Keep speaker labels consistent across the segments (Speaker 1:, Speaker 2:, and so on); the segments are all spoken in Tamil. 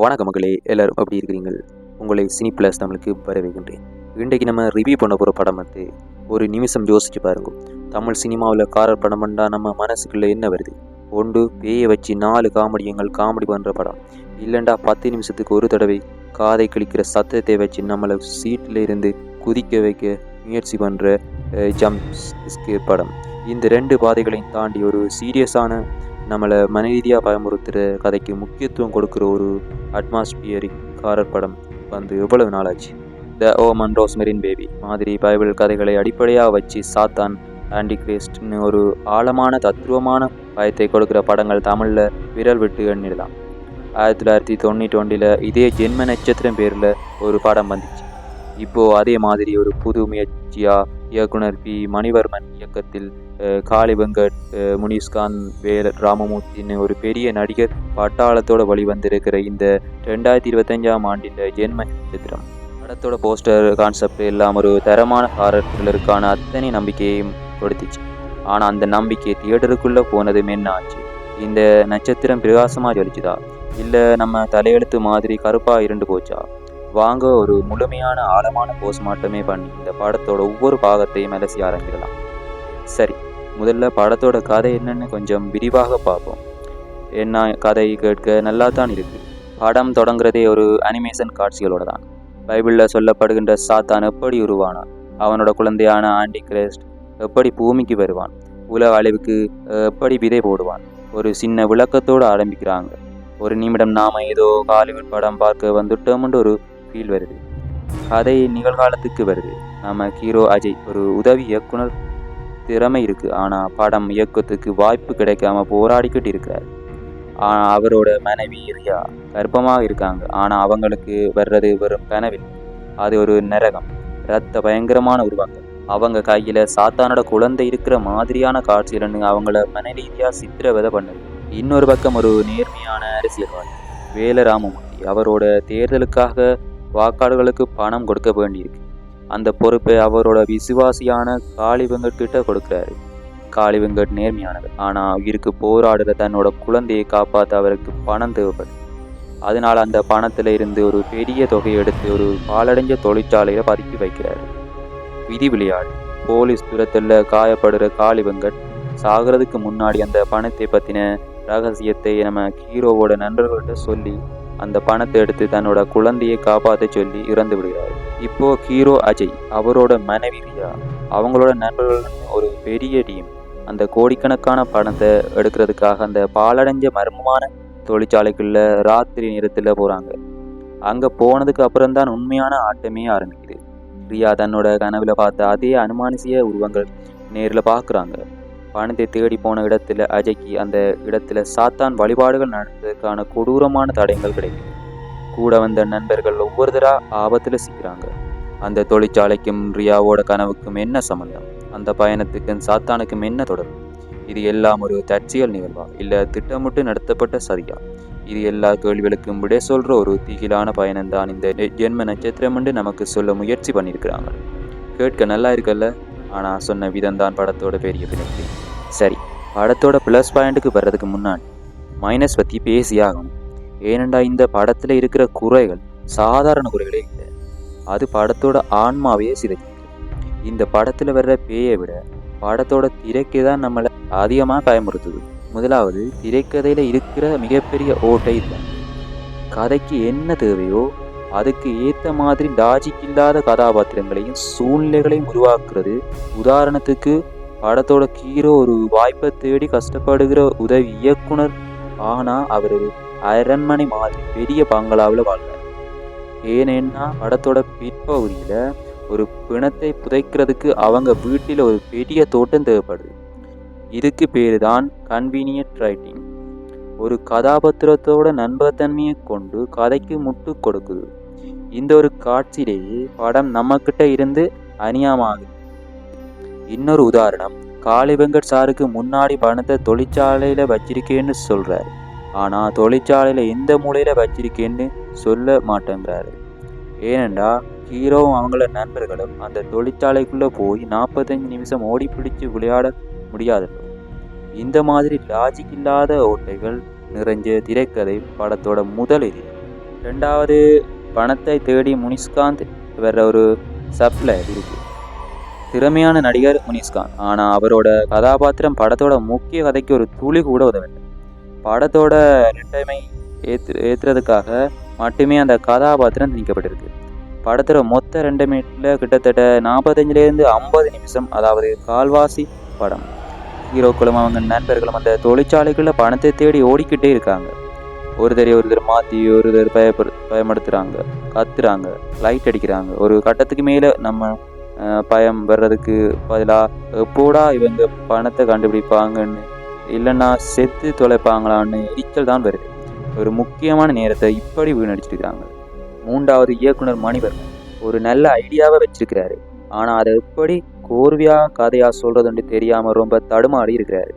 Speaker 1: வணக்க மக்களே எல்லோரும் அப்படி இருக்கிறீங்கள் உங்களை சினி பிளஸ் நம்மளுக்கு வரவேற்கின்றேன். இன்றைக்கு நம்ம ரிவ்யூ பண்ண போகிற படம் வந்து ஒரு நிமிஷம் யோசிச்சு பாருங்க. தமிழ் சினிமாவில் காரர் படம் பண்ணால் நம்ம மனசுக்குள்ளே என்ன வருது? ஒன்று பேயை வச்சு நாலு காமெடியங்கள் காமெடி பண்ணுற படம். இல்லைண்டா பத்து நிமிஷத்துக்கு ஒரு தடவை காதை கிழிக்கிற சத்தத்தை வச்சு நம்மளை சீட்டில் இருந்து குதிக்க வைக்க முயற்சி பண்ணுற ஜம்ப் படம். இந்த ரெண்டு பாதைகளையும் தாண்டி ஒரு சீரியஸான நம்மளை மனரீதியாக பயமுறுத்துகிற கதைக்கு முக்கியத்துவம் கொடுக்குற ஒரு அட்மாஸ்பியரிக் காரர் படம் வந்து எவ்வளவு நாளாச்சு? த ஓமன் ரோஸ்மெரின் பேபி மாதிரி பைபிள் கதைகளை அடிப்படையாக வச்சு சாத்தான் ஆண்டி கிரேஸ்ட்னு ஒரு ஆழமான தத்துவமான பயத்தை கொடுக்குற படங்கள் தமிழில் விரல் விட்டு எண்ணிடலாம். ஆயிரத்தி தொள்ளாயிரத்தி தொண்ணூற்றி ஒன்றில் இதே ஜென்ம நட்சத்திரம் பேரில் ஒரு படம் வந்துச்சு. இப்போது அதே மாதிரி ஒரு புது முயற்சியாக இயக்குனர் பி. மணிவர்மன் இயக்கத்தில் காளி வெங்கட் முனிஷ்காந்த் வேல ராமமூர்த்தின்னு ஒரு பெரிய நடிகர் பட்டாளத்தோட வழிவந்திருக்கிற இந்த ரெண்டாயிரத்தி இருபத்தஞ்சாம் ஆண்டின் ஜென்ம நட்சத்திரம் படத்தோட போஸ்டர் கான்செப்ட் எல்லாம் ஒரு தரமான ஹாரர் த்ரில்லருக்கான அத்தனை நம்பிக்கையையும் கொடுத்துச்சு. ஆனால் அந்த நம்பிக்கை தியேட்டருக்குள்ளே போனதும் என்ன ஆச்சு? இந்த நட்சத்திரம் பிரகாசமாக ஜொலிச்சுதா? இல்லை நம்ம தலையெழுத்து மாதிரி கருப்பாக இருண்டு போச்சா? வாங்க ஒரு முழுமையான ஆழமான போஸ்ட்மார்ட்டமே பண்ணி இந்த படத்தோட ஒவ்வொரு பாகத்தையும் அலசி ஆரம்பிக்கலாம். சரி முதல்ல படத்தோட கதை என்னன்னு கொஞ்சம் விரிவாக பார்ப்போம். என்ன கதை கேட்க நல்லா தான் இருக்கு. படம் தொடங்குறதே ஒரு அனிமேஷன் காட்சிகளோட தான். பைபிளில் சொல்லப்படுகின்ற சாத்தான் எப்படி உருவானான்? அவனோட குழந்தையான ஆண்டி கிரேஸ்ட் எப்படி பூமிக்கு வருவான்? உலக அழிவுக்கு எப்படி விதை போடுவான்? ஒரு சின்ன விளக்கத்தோடு ஆரம்பிக்கிறாங்க. ஒரு நிமிடம் நாம் ஏதோ ஹாலிவுட் படம் பார்க்க வந்துட்டோம்னு ஒரு ஃபீல் வருது. கதை நிகழ்காலத்துக்கு வருது. நம்ம ஹீரோ அஜய் ஒரு உதவி இயக்குனர் திறமை இருக்கு. ஆனால் படம் இயக்கத்துக்கு வாய்ப்பு கிடைக்காம போராடிக்கிட்டு இருக்கிறார். ஆனால் அவரோட மனைவி ரியா கர்ப்பமாக இருக்காங்க. ஆனால் அவங்களுக்கு வர்றது வெறும் கனவில். அது ஒரு நரகம். ரத்த பயங்கரமான உருவாக்கம். அவங்க கையில் சாத்தானோட குழந்தை இருக்கிற மாதிரியான காட்சிகள்னு அவங்கள மனரீதியா சித்திரவதை பண்ணுது. இன்னொரு பக்கம் ஒரு நேர்மையான அரசியல்வாதி வேலராமமூர்த்தி. அவரோட தேர்தலுக்காக வாக்காளர்களுக்கு பணம் கொடுக்க வேண்டியிருக்கு. அந்த பொறுப்பை அவரோட விசுவாசியான காளி வெங்கட் கிட்ட கொடுக்குறாரு. காளி வெங்கட் நேர்மையானவர். ஆனா உயிருக்கு போராடுற தன்னோட குழந்தையை காப்பாற்ற அவருக்கு பணம் தேவைப்படுது அதனால் அந்த பணத்தில் இருந்து ஒரு பெரிய தொகையை எடுத்து ஒரு பாலடைஞ்ச தொழிற்சாலையில் பதுக்கி வைக்கிறாரு. விதி விளையாடு. போலீஸ் துரத்துல காயப்படுற காளி வெங்கட் சாகிறதுக்கு முன்னாடி அந்த பணத்தை பற்றின ரகசியத்தை நம்ம ஹீரோவோட நண்பர்கள்ட்ட சொல்லி அந்த பணத்தை எடுத்து தன்னோட குழந்தையை காப்பாற்ற சொல்லி இறந்து விடுகிறார். இப்போ ஹீரோ அஜய் அவரோட மனைவி ரியா அவங்களோட நண்பர்கள் ஒரு பெரிய டீம் அந்த கோடிக்கணக்கான பணத்தை எடுக்கிறதுக்காக அந்த பாலடைஞ்ச மர்மமான தொழிற்சாலைக்குள்ள ராத்திரி நேரத்தில் போகிறாங்க அங்கே போனதுக்கு அப்புறம் தான் உண்மையான ஆட்டமே ஆரம்பிக்குது. ரியா தன்னோட கனவில் பார்த்த அதே அனுமானிசிய உருவங்கள் நேரில் பார்க்குறாங்க பணத்தை தேடி போன இடத்துல அஜய்க்கு அந்த இடத்துல சாத்தான் வழிபாடுகள் நடந்ததுக்கான கொடூரமான தடயங்கள் கிடைக்கும். கூட வந்த நண்பர்கள் ஒவ்வொருத்தரா ஆபத்துல சிக்கிறாங்க. அந்த தொழிற்சாலைக்கும் ரியாவோட கனவுக்கும் என்ன சம்மந்தம் அந்த பயணத்துக்கும் சாத்தானுக்கும் என்ன தொடர்பு? இது எல்லாம் ஒரு தற்செயல் நிகழ்வா? இல்ல திட்டமிட்டு நடத்தப்பட்ட சரியா இது எல்லா கேள்விகளுக்கும் விடை சொல்ற ஒரு திகிலான பயணம்தான் இந்த ஜென்ம நட்சத்திரம் என்று நமக்கு சொல்ல முயற்சி பண்ணியிருக்கிறாங்க. கேட்க நல்லா இருக்கல்ல? ஆனால் சொன்ன விதம்தான் படத்தோட பெரிய பிணைப்பு. சரி படத்தோட ப்ளஸ் பாயிண்ட்டுக்கு வர்றதுக்கு முன்னாடி மைனஸ் பற்றி பேசியாகணும். ஏனெண்டா இந்த படத்தில் இருக்கிற குறைகள் சாதாரண குறைகளே இல்லை. அது படத்தோட ஆன்மாவையே சிதைக்குது இந்த படத்தில் வர்ற பேயை விட படத்தோட திரைக்கு தான் நம்மளை அதிகமாக பயமுறுத்துது. முதலாவது திரைக்கதையில் இருக்கிற மிகப்பெரிய ஓட்டை இல்லை கதைக்கு என்ன தேவையோ அதுக்கு ஏற்ற மாதிரி லாஜிக் இல்லாத கதாபாத்திரங்களையும் சூழ்நிலைகளையும் உருவாக்குறது. உதாரணத்துக்கு படத்தோட ஹீரோ ஒரு வாய்ப்பை தேடி கஷ்டப்படுகிற உதவி இயக்குனர். ஆனால் அவர் ஒரு அரண்மனை மாதிரி பெரிய பங்களாவில் வாழ்ந்தார். ஏனென்னா படத்தோட பிற்பகுதியில் ஒரு பிணத்தை புதைக்கிறதுக்கு அவங்க வீட்டில் ஒரு பெரிய தோட்டம் தேவைப்படுது. இதுக்கு பேர் தான் கன்வீனியன்ட் ரைட்டிங் ஒரு கதாபாத்திரத்தோட நண்பத்தன்மையை கொண்டு கதைக்கு முட்டு கொடுக்குது. இந்த ஒரு காட்சியிலேயே படம் நம்மக்கிட்ட இருந்து அநியாயமாகுது. இன்னொரு உதாரணம் காளி வெங்கட் சாருக்கு முன்னாடி பணத்தை தொழிற்சாலையில் வச்சிருக்கேன்னு சொல்கிறார் ஆனால் தொழிற்சாலையில் எந்த மூலையில் வச்சிருக்கேன்னு சொல்ல மாட்டேங்கிறாரு. ஏனெண்டா ஹீரோவும் அவங்கள நண்பர்களும் அந்த தொழிற்சாலைக்குள்ளே போய் நாற்பத்தஞ்சு நிமிஷம் ஓடி பிடிச்சு விளையாட முடியாது இந்த மாதிரி லாஜிக் இல்லாத ஓட்டைகள் நிறைஞ்ச திரைக்கதை படத்தோட முதல் இது.
Speaker 2: ரெண்டாவது பணத்தை தேடி முனிஸ்காந்த் வர்ற ஒரு சப்ளையர் இருக்கு. திறமையான நடிகர் முனிஸ்காந்த் ஆனால் அவரோட கதாபாத்திரம் படத்தோட முக்கிய கதைக்கு ஒரு துளி கூட உதவில்லை படத்தோட ரெட்டைமை ஏற்று ஏற்றுறதுக்காக மட்டுமே அந்த கதாபாத்திரம் திணிக்கப்பட்டிருக்கு படத்தோட மொத்த ரெண்டு மினிட்ல கிட்டத்தட்ட நாற்பத்தஞ்சிலேருந்து ஐம்பது நிமிஷம் அதாவது கால்வாசி படம். ஹீரோக்களும் அவங்க நண்பர்களும் அந்த தொழிற்சாலைகளில் பணத்தை தேடி ஓடிக்கிட்டே இருக்காங்க. ஒருத்தரை ஒருத்தர் மாற்றி ஒருத்தர் பயப்படு பயமடுத்துகிறாங்க கத்துறாங்க லைட் அடிக்கிறாங்க. ஒரு கட்டத்துக்கு மேலே நம்ம பயம் வர்றதுக்கு பதிலாக எப்போடா இவங்க பணத்தை கண்டுபிடிப்பாங்கன்னு இல்லைன்னா செத்து தொலைப்பாங்களான்னு எரிச்சல் தான் வருது. ஒரு முக்கியமான நேரத்தை இப்படி வீணடிச்சிருக்காங்க மூன்றாவது இயக்குனர் மணிவர்மன் ஒரு நல்ல ஐடியாவை வச்சிருக்கிறாரு. ஆனால் அதை எப்படி கோர்வையாக கதையாக சொல்றதுன்னு தெரியாமல் ரொம்ப தடுமாறி இருக்கிறாரு.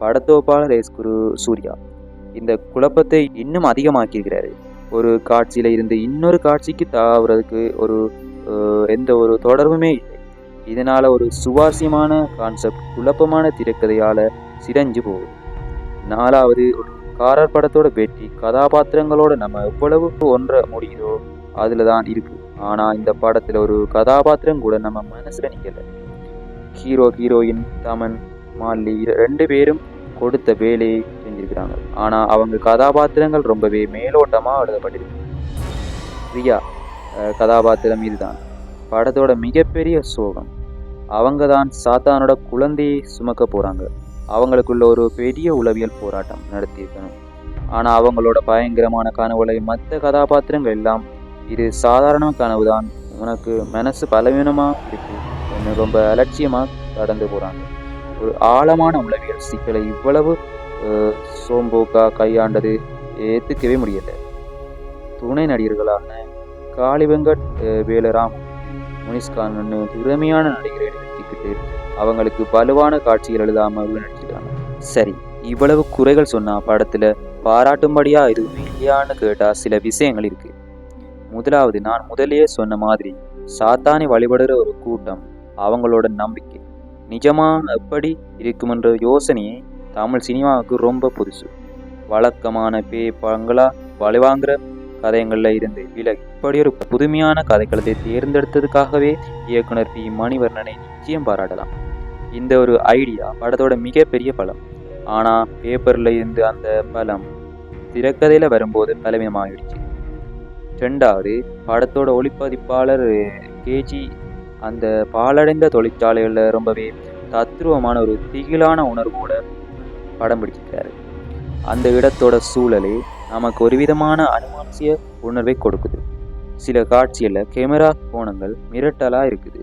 Speaker 2: படத்தோப்பாளர் எஸ். குரு சூர்யா இந்த குழப்பத்தை இன்னும் அதிகமாக்கியிருக்கிறாரு. ஒரு காட்சியில இருந்து இன்னொரு காட்சிக்கு தாவறதுக்கு ஒரு எந்த ஒரு தொடர்புமே இல்லை. இதனால ஒரு சுவாரஸ்யமான கான்செப்ட் குழப்பமான திரைக்கதையால சிரஞ்சு போகுது. நாலாவது ஒரு காரர் படத்தோட வெற்றி கதாபாத்திரங்களோட நம்ம எவ்வளவு ஒன்ற முடியுதோ அதில் தான் இருக்கு. ஆனா இந்த படத்துல ஒரு கதாபாத்திரம் கூட நம்ம மனசில் நிற்கலை ஹீரோ ஹீரோயின் தமன் மாலி ரெண்டு பேரும் கொடுத்த வேலையை செஞ்சிருக்கிறாங்க. ஆனால் அவங்க கதாபாத்திரங்கள் ரொம்பவே மேலோட்டமாக எழுதப்பட்டிருக்கு. ரியா கதாபாத்திரம் இதுதான். படத்தோட மிகப்பெரிய சோகம். அவங்க தான் சாத்தானோட குழந்தையை சுமக்க போகிறாங்க அவங்களுக்குள்ள ஒரு பெரிய உளவியல் போராட்டம் நடத்தியிருக்கணும். ஆனால் அவங்களோட பயங்கரமான கனவுகளை மற்ற கதாபாத்திரங்கள் எல்லாம் இது சாதாரண கனவு தான் உனக்கு மனசு பலவீனமாக இருக்கு. ரொம்ப அலட்சியமாக கடந்து போகிறாங்க ஒரு ஆழமான உளவியல் சிக்கலை இவ்வளவு அஹ், சோம்போக்கா கையாண்டது ஏத்துக்கவே முடியல. துணை நடிகர்களான காளிவெங்கட் வேலராம் முனிஸ்கான்னு திறமையான நடிகரை நிறுத்திக்கிட்டு அவங்களுக்கு வலுவான காட்சிகள் எழுதாம நடிச்சிருக்காங்க. சரி இவ்வளவு குறைகள் சொன்னா படத்துல பாராட்டும்படியா எதுவும் இல்லையான்னு கேட்டா சில விஷயங்கள் இருக்கு. முதலாவது நான் முதலே சொன்ன மாதிரி சாத்தானை வழிபடுற ஒரு கூட்டம் அவங்களோட நம்பிக்கை. நிஜமா எப்படி இருக்குமென்ற யோசனையே தமிழ் சினிமாவுக்கு ரொம்ப புதுசு. வழக்கமான பேய் பங்களா வழிவாங்குற கதைகள்ல இருந்து விலகி இப்படி ஒரு புதுமையான கதைக்களத்தை தேர்ந்தெடுத்ததுக்காகவே இயக்குனர் பி. மணிவர்ணனை நிச்சயம் பாராட்டலாம். இந்த ஒரு ஐடியா படத்தோட மிகப்பெரிய பலம். ஆனா பேப்பர்ல இருந்து அந்த பலம் திரைக்கதையில் வரும்போது பலவீனமாகிடுச்சு ரெண்டாவது படத்தோட ஒளிப்பதிப்பாளர் கேஜி அந்த பாலடைந்த தொழிற்சாலைகளில் ரொம்பவே தத்ரூபமான ஒரு திகிலான உணர்வோட படம் பிடிச்சிருக்காரு. அந்த இடத்தோட சூழலே நமக்கு ஒரு விதமான அனுமானசிய உணர்வை கொடுக்குது. சில காட்சியில் கேமரா கோணங்கள் மிரட்டலாக இருக்குது.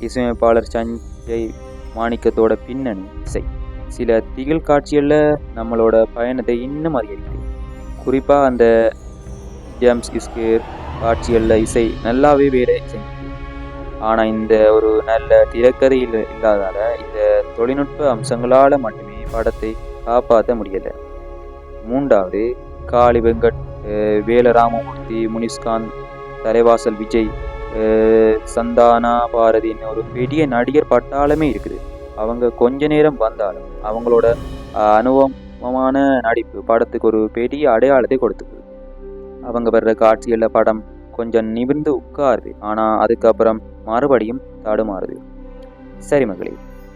Speaker 2: இசையமைப்பாளர் சஞ்சய் மாணிக்கத்தோட பின்னணி இசை. சில திகில் காட்சிகளில் நம்மளோட பயணத்தை இன்னும் அதிகரிக்குது. குறிப்பாக அந்த ஜேம்ஸ் இஸ்கேர் காட்சிகளில் இசை நல்லாவே வேலை செஞ்சு ஆனால் இந்த ஒரு நல்ல திரைக்கதை இல்லாதால இந்த தொழில்நுட்ப அம்சங்களால் மட்டுமே படத்தை காப்பாற்ற முடியலை. மூன்றாவது காளி வெங்கட் வேலராமமூர்த்தி முனிஸ்காந்த் தலைவாசல் விஜய் சந்தானா பாரதின்னு ஒரு பெரிய நடிகர் பட்டாளமே இருக்குது. அவங்க கொஞ்ச நேரம் வந்தாலும் அவங்களோட அனுபவமான நடிப்பு படத்துக்கு ஒரு பெரிய அடையாளத்தை கொடுத்துக்குது அவங்க வர்ற காட்சிகளில் படம் கொஞ்சம் நிமிர்ந்து உட்காருது. ஆனால் அதுக்கப்புறம் மறுபடியும் தடுமாறுது. சரி மகளே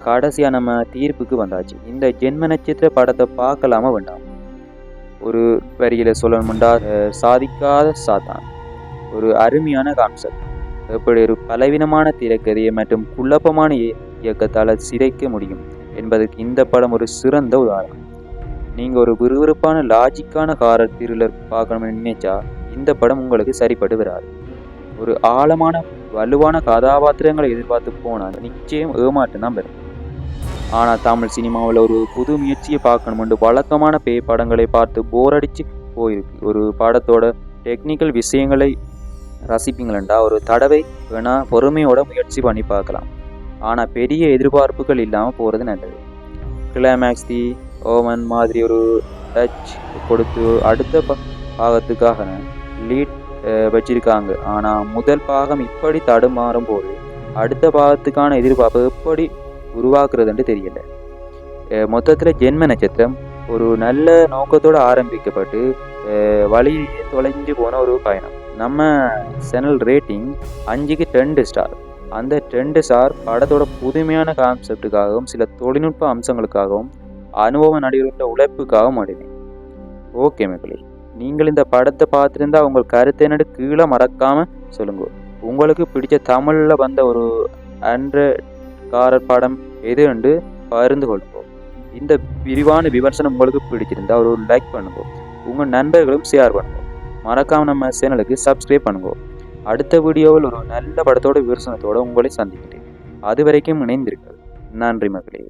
Speaker 2: கடைசியாக நம்ம தீர்ப்புக்கு வந்தாச்சு. இந்த ஜென்ம நட்சத்திர படத்தை பார்க்கலாமா வேண்டாம்? ஒரு வரியில் சொல்லணும்டா சாதிக்காத சாத்தான். ஒரு அருமையான கான்செப்ட். எப்படி ஒரு பலவீனமான திரைக்கதையை மற்றும் குழப்பமான இயக்கத்தால் சிதைக்க முடியும் என்பதற்கு இந்த படம் ஒரு சிறந்த உதாரணம். நீங்கள் ஒரு விறுவிறுப்பான லாஜிக்கான ஹாரர் த்ரில்லர் பார்க்கணும்னு நினைச்சா இந்த படம் உங்களுக்கு சரிப்பட்டு வராது ஒரு ஆழமான வலுவான கதாபாத்திரங்களை எதிர்பார்த்து போனால் நிச்சயம் ஏமாற்றம் தான் பெறும் ஆனால் தமிழ் சினிமாவில் ஒரு புது முயற்சியை பார்க்கணுமென்று வழக்கமான பேய் படங்களை பார்த்து போர் அடித்து போயிருக்கு. ஒரு படத்தோட டெக்னிக்கல் விஷயங்களை ரசிப்பீங்களா ஒரு தடவை வேணால் பொறுமையோட முயற்சி பண்ணி பார்க்கலாம். ஆனால் பெரிய எதிர்பார்ப்புகள் இல்லாமல் போகிறது நல்லது. கிளைமேக்ஸ் தி ஓமன் மாதிரி ஒரு டச் கொடுத்து அடுத்த ப- பாகத்துக்காக லீட் வச்சிருக்காங்க. ஆனால் முதல் பாகம் இப்படி தடுமாறும் போது அடுத்த பாகத்துக்கான எதிர்பார்ப்பு எப்படி உருவாக்குறதுன்ட்டு தெரியல. மொத்தத்தில் ஜென்ம நட்சத்திரம் ஒரு நல்ல நோக்கத்தோடு ஆரம்பிக்கப்பட்டு வழியிலேயே தொலைஞ்சு போன ஒரு பயணம். நம்ம சேனல் ரேட்டிங் அஞ்சுக்கு ரெண்டு ஸ்டார் அந்த ரெண்டு ஸ்டார் படத்தோட புதுமையான கான்செப்டுக்காகவும் சில தொழில்நுட்ப அம்சங்களுக்காகவும் அனுபவ நடிகர்களோட உழைப்புக்காகவும் அடைவேன் ஓகே மக்களே. நீங்கள் இந்த படத்தை பார்த்துருந்தா உங்கள் கருத்து என்னடு கீழே மறக்காமல் சொல்லுங்க. உங்களுக்கு பிடிச்ச தமிழில் வந்த ஒரு அன்றக்காரர் காரர் படம் எது என்று பகிர்ந்து கொள்ளுங்க இந்த விரிவான விமர்சனம் உங்களுக்கு பிடிச்சிருந்தா ஒரு லைக் பண்ணுங்க. உங்கள் நண்பர்களும் ஷேர் பண்ணுங்க. மறக்காம நம்ம சேனலுக்கு சப்ஸ்கிரைப் பண்ணுங்க. அடுத்த வீடியோவில் ஒரு நல்ல படத்தோட விமர்சனத்தோடு உங்களை சந்திக்கிறேன். அது வரைக்கும் இணைந்திருக்கிறது நன்றி மகளே.